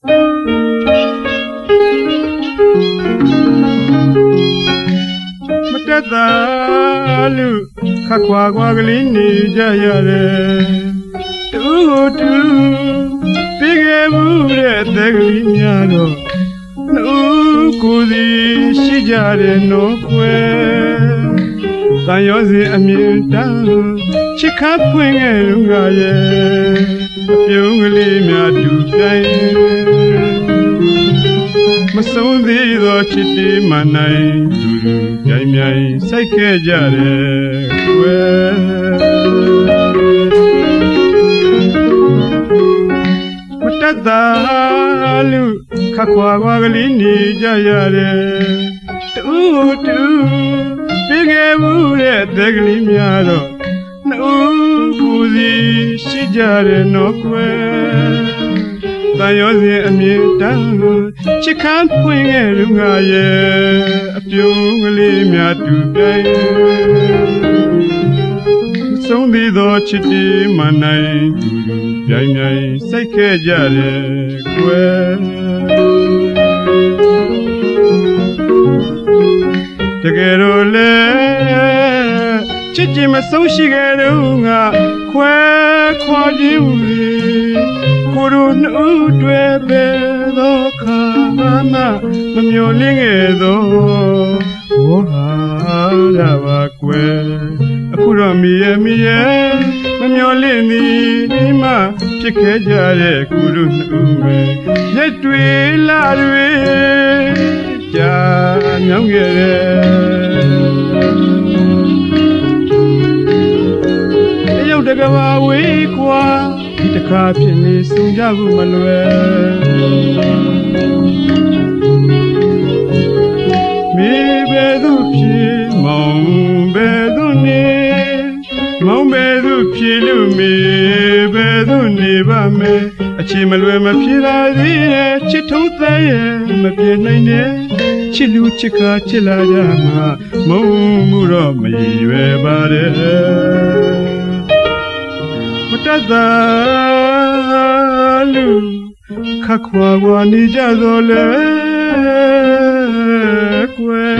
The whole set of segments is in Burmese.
မတက်တာလူခက်ခွာခွာကလေးနေကြရတယ်တူတူပြီးခဲ့မှုတဲ့သက်ကလေးများတော့နှုတ်ကိုယ်စီရှိကြတယ်နော်ကွယ်တန်ရောစီအမြင်တမ်းချစ်ခါဖွင့်ခဲ့လူကရဲ့အပြုံးကလေးများတူပြိုင်မ ဆုံးသေးသောချစ်တီမနိုင်လူလူပြိုင်မြိုင်စိုက်ခဲ့ကြတယ်ကွယ်မတတ်တာလူခက်ခွာခွာကလေးနေကြရတယ်တူတူပြီးခဲ့မှုတဲ့သက်ကလေးများတော့နှုတ်ကိုယ်စီရှိကြတယ်နော်ကွယ် တန်ရောစဉ်အမြင်တမ်းချစ်ခမ်းဖွင့်ခဲ့လူငါရဲ့အပြုံးကလေးများတူပြိုင်ဆုံးသေးသောချစ်တီမနိုင်တူတူပြိုင်မြိုင်စိုက်ခဲ့ကြတယ်ကွယ်တကယ်တော့လေချစ်ချင်မဆုံးရှိခဲ့တော့ငါခွဲခွာခြင်းဦး ကိုယ်တို့နှုတ်တွေပဲသောခါမှမမျော်လင့်ခဲ့သောဝေါ်ဟာရပါကွယ်အခုတော့မီရဲ့မီရဲ့မမျော်လင့်သည်ဒီမှဖြစ်ခဲ့ကြတဲ့ကိုယ်တို့နှုတ်ပဲရက်တွေလာတွေကြာမြောင်းခဲ့တဲ့တရုတ်တကဘာဝေးကွာဒီတစ် ခါဖြစ်နေစုံကြဖို့မလွယ်မေဘယ်သူဖြစ်မောင်ဘယ်သူနေမောင်ဘယ်သူဖြစ်လို့မေဘယ်သူနေပါမယ်အချီမလွယ်မဖြစ်လာသေးရဲ့ချစ်ထုံးသက်ရဲ့မပြေနိုင်တဲ့ချစ်လူချစ်ကားချစ်လာကြမှာမုံမှုတော့မရွယ်ပါတဲ့မ တတ်သာလူခက်ခွာခွာနေကြသောလေကွယ်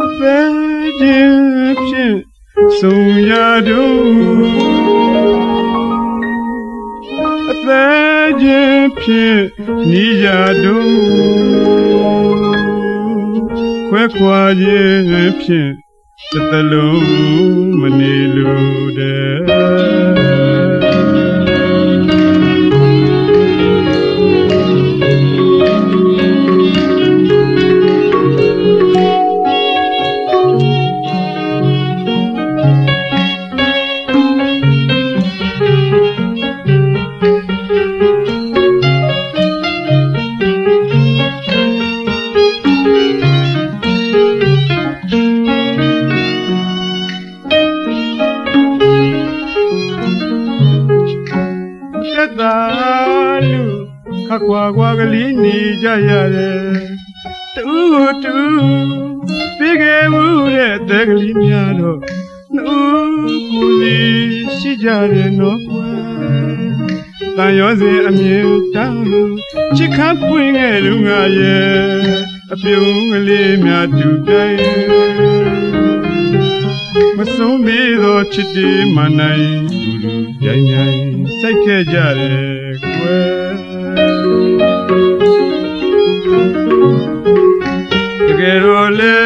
အပဲခြင်းဖြင့်ဆုံရတို့အသက်ခြင်းဖြင့်နေကြတို့ခွဲခွာခြင်းဖြင့်တစ်သလုံးမနေလို့ တက်တာလူခက်ခွာခွာကလေးနေကြရတယ်တူတူပြီးခဲ့မှုတဲ့တဲ့ကလေးများတော့နှုတ်ကိုယ်စီရှိကြတယ်နော်ကွယ်တန်ရောစဉ်အမြင်တမ်းချစ်ခပ်ပွင့်ခဲ့လူငါရဲ့အပြုံးကလေးများတူပြိုင်မဆုံးသေးသောချစ်တီမနိုင်လူလူပြိုင်ပြိုင် စိုက်ခဲ့ကြတယ်ကွယ်တကယ်တော့လေ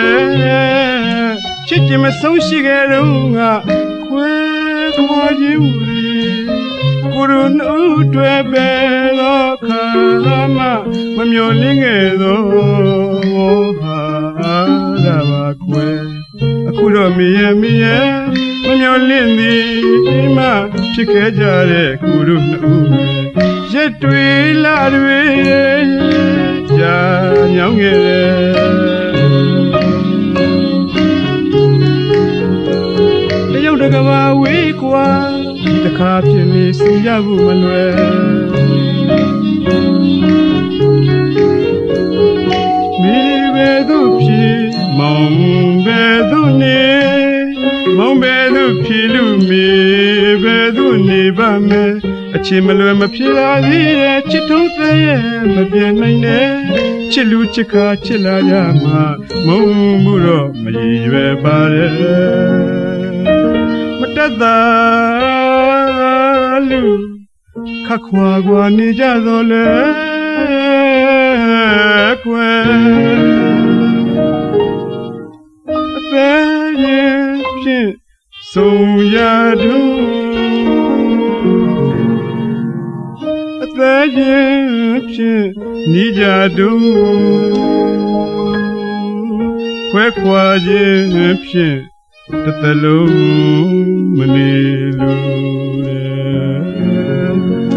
ချစ်ချင်မဆုံးရှိခဲ့တော့ငါခွဲခွာခြင်းမူရီကိုရုနှုတ်တွေပဲတော့ခါမှမမျော်လင့်ခဲ့သောဟာရပါကွယ်အခုတော့မီရဲ့မီရဲ့မမျော်လင့်သည်ဒီမှ ဖြစ်ခဲ့ကြတဲ့ကုရုနှစ်ဦးရက်တွေလာတွေကြာညောင်းခဲ့တယ်တရုတ်တကဘာဝေးကွာဒီတစ်ခါဖြစ်နေစင်ရဖို့မလွယ်မိဘယ်သူဖြစ်မောင်ဘယ်သူနေမောင်ဘယ်သူဖြစ်လို့မိဘယ်သူ နေပါမယ်အချင်မလွယ်မဖြစ်လာသေးတဲ့ချစ်ထုံးသက်ရဲ့မပြေနိုင်တဲ့ချစ်လူချစ်ခါချစ်လာကြမှာမုံမှုတော့မရည်ရွယ်ပါရဲ့မတက်တာလူခက်ခွာခွာနေကြတော့လေကွယ်အသက်ရဲ့ဖြင့်ဆုံးရတို့ ခြင်းဖြင့်နိကြတုခွဲခွာခြင်းဖြင့်တသလုံးမနေလိုတယ်